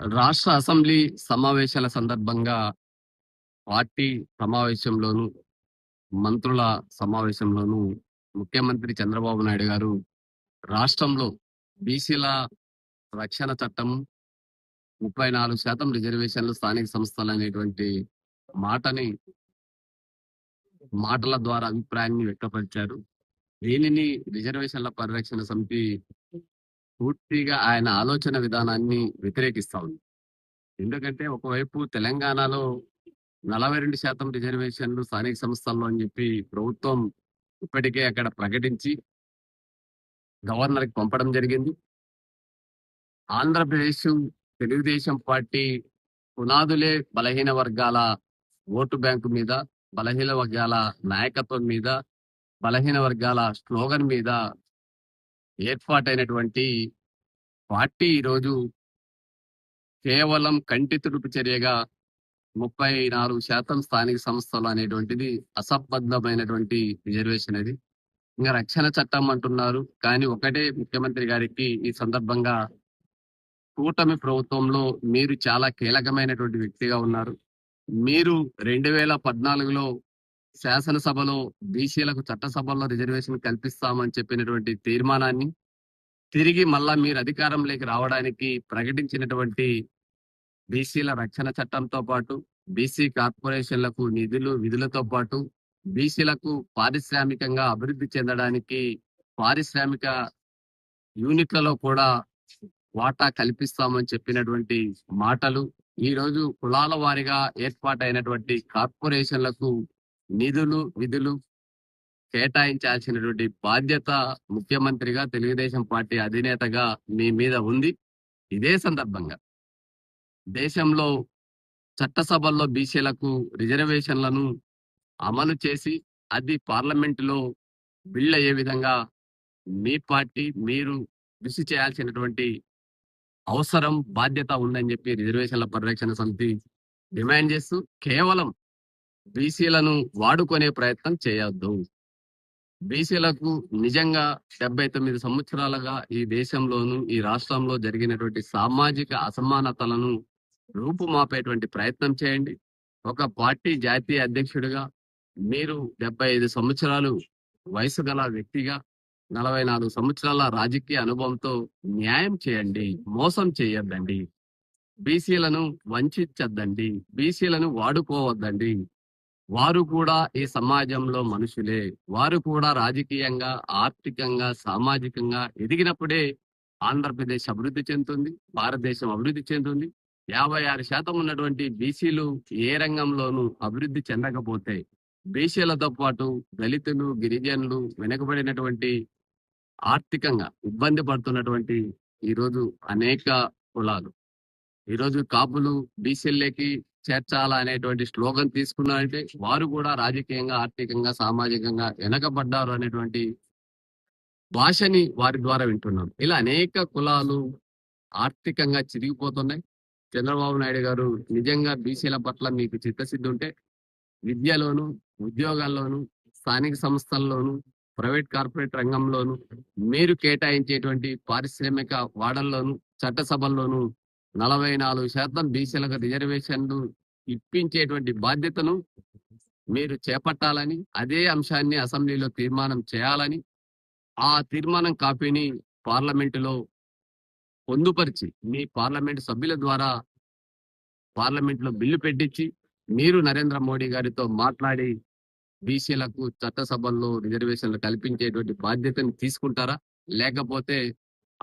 రాష్ట్ర అసెంబ్లీ సమావేశాల సందర్భంగా పార్టీ సమావేశంలోను మంత్రుల సమావేశంలోను ముఖ్యమంత్రి చంద్రబాబు నాయుడు గారు రాష్ట్రంలో బీసీల రక్షణ చట్టం ముప్పై నాలుగు శాతం రిజర్వేషన్లు స్థానిక సంస్థలు అనేటువంటి మాటని మాటల ద్వారా అభిప్రాయాన్ని వ్యక్తపరిచారు. దీనిని రిజర్వేషన్ల పరిరక్షణ సమితి పూర్తిగా ఆయన ఆలోచన విధానాన్ని వ్యతిరేకిస్తా ఉంది. ఎందుకంటే ఒకవైపు తెలంగాణలో నలభై రెండు శాతం రిజర్వేషన్లు స్థానిక సంస్థల్లో అని చెప్పి ప్రభుత్వం ఇప్పటికే అక్కడ ప్రకటించి గవర్నర్కి పంపడం జరిగింది. ఆంధ్రప్రదేశ్ తెలుగుదేశం పార్టీ పునాదులే బలహీన వర్గాల ఓటు బ్యాంకు మీద బలహీన వర్గాల నాయకత్వం మీద బలహీన వర్గాల స్లోగన్ మీద ఏర్పాటైనటువంటి పార్టీ ఈరోజు కేవలం కంటి తుడుపు చర్యగా ముప్పై నాలుగు శాతం స్థానిక సంస్థలు అనేటువంటిది అసంబద్ధమైనటువంటి రిజర్వేషన్ అది. ఇంకా రక్షణ చట్టం అంటున్నారు. కానీ ఒకటే ముఖ్యమంత్రి గారికి ఈ సందర్భంగా కూటమి ప్రభుత్వంలో మీరు చాలా కీలకమైనటువంటి వ్యక్తిగా ఉన్నారు. మీరు రెండు వేల పద్నాలుగులో శాసనసభలో బీసీలకు చట్టసభల్లో రిజర్వేషన్ కల్పిస్తామని చెప్పినటువంటి తీర్మానాన్ని తిరిగి మళ్ళా మీరు అధికారంలోకి రావడానికి ప్రకటించినటువంటి బీసీల రక్షణ చట్టంతో పాటు బీసీ కార్పొరేషన్లకు నిధులు విధులతో పాటు బీసీలకు పారిశ్రామికంగా అభివృద్ధి చెందడానికి పారిశ్రామిక యూనిట్లలో కూడా వాటా కల్పిస్తామని చెప్పినటువంటి మాటలు ఈ రోజు కులాల వారిగా ఏర్పాటైనటువంటి కార్పొరేషన్లకు నిధులు విధులు కేటాయించాల్సినటువంటి బాధ్యత ముఖ్యమంత్రిగా తెలుగుదేశం పార్టీ అధినేతగా మీ మీద ఉంది. ఇదే సందర్భంగా దేశంలో చట్టసభల్లో బీసీలకు రిజర్వేషన్లను అమలు చేసి అది పార్లమెంటులో బిల్ అయ్యే విధంగా మీ పార్టీ మీరు కృషి చేయాల్సినటువంటి అవసరం బాధ్యత ఉందని చెప్పి రిజర్వేషన్ల పరిరక్షణ సమితి డిమాండ్ చేస్తూ కేవలం బీసీలను వాడుకునే ప్రయత్నం చేయొద్దు. బీసీలకు నిజంగా డెబ్బై తొమ్మిది సంవత్సరాలుగా ఈ దేశంలోను ఈ రాష్ట్రంలో జరిగినటువంటి సామాజిక అసమానతలను రూపుమాపేటువంటి ప్రయత్నం చేయండి. ఒక పార్టీ జాతీయ అధ్యక్షుడిగా మీరు డెబ్బై ఐదు సంవత్సరాలు వయసు గల వ్యక్తిగా నలభై నాలుగు సంవత్సరాల రాజకీయ అనుభవంతో న్యాయం చేయండి మోసం చేయొద్దండి. బీసీలను వంచొద్దండి బీసీలను వాడుకోవద్దండి. వారు కూడా ఈ సమాజంలో మనుషులే. వారు కూడా రాజకీయంగా ఆర్థికంగా సామాజికంగా ఎదిగినప్పుడే ఆంధ్రప్రదేశ్ అభివృద్ధి చెందుతుంది భారతదేశం అభివృద్ధి చెందుతుంది. యాభై ఆరు శాతం ఉన్నటువంటి బీసీలు ఏ రంగంలోనూ అభివృద్ధి చెందకపోతే బీసీలతో పాటు దళితులు గిరిజనులు వెనుకబడినటువంటి ఆర్థికంగా ఇబ్బంది పడుతున్నటువంటి ఈరోజు అనేక కులాలు. ఈరోజు కాపులు బీసీలకి చేర్చాలా అనేటువంటి స్లోగన్ తీసుకున్నారంటే వారు కూడా రాజకీయంగా ఆర్థికంగా సామాజికంగా వెనకబడ్డారు అనేటువంటి భాషని వారి ద్వారా వింటున్నాం. ఇలా అనేక కులాలు ఆర్థికంగా చిరిగిపోతున్నాయి. చంద్రబాబు నాయుడు గారు నిజంగా బీసీల పట్ల మీకు చిత్తశుద్ధి ఉంటే విద్యలోను ఉద్యోగాల్లోను స్థానిక సంస్థల్లోను ప్రైవేట్ కార్పొరేట్ రంగంలోను మీరు కేటాయించేటువంటి పారిశ్రామిక వాడల్లోను చట్టసభల్లోను నలభై నాలుగు శాతం బీసీలకు రిజర్వేషన్లు ఇప్పించేటువంటి బాధ్యతను మీరు చేపట్టాలని అదే అంశాన్ని అసెంబ్లీలో తీర్మానం చేయాలని ఆ తీర్మానం కాపీని పార్లమెంటులో పొందుపరిచి మీ పార్లమెంట్ సభ్యుల ద్వారా పార్లమెంట్లో బిల్లు పెట్టించి మీరు నరేంద్ర మోడీ గారితో మాట్లాడి బీసీలకు చట్టసభల్లో రిజర్వేషన్లు కల్పించేటువంటి బాధ్యతను తీసుకుంటారా? లేకపోతే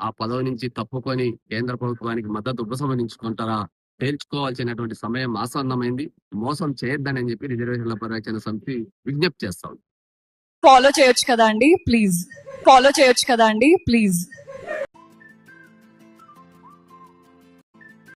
ఆ పదవి నుంచి తప్పుకొని కేంద్ర ప్రభుత్వానికి మద్దతు ఉపసంహరించుకుంటారా? తేల్చుకోవాల్సినటువంటి సమయం ఆసన్నమైంది. మోసం చేయొద్దని చెప్పి రిజర్వేషన్ల పరిరక్షణ సమితి విజ్ఞప్తి చేస్తాం ఫాలో చేయొచ్చు కదా అండి? ప్లీజ్ ఫాలో చేయొచ్చు కదా అండి? ప్లీజ్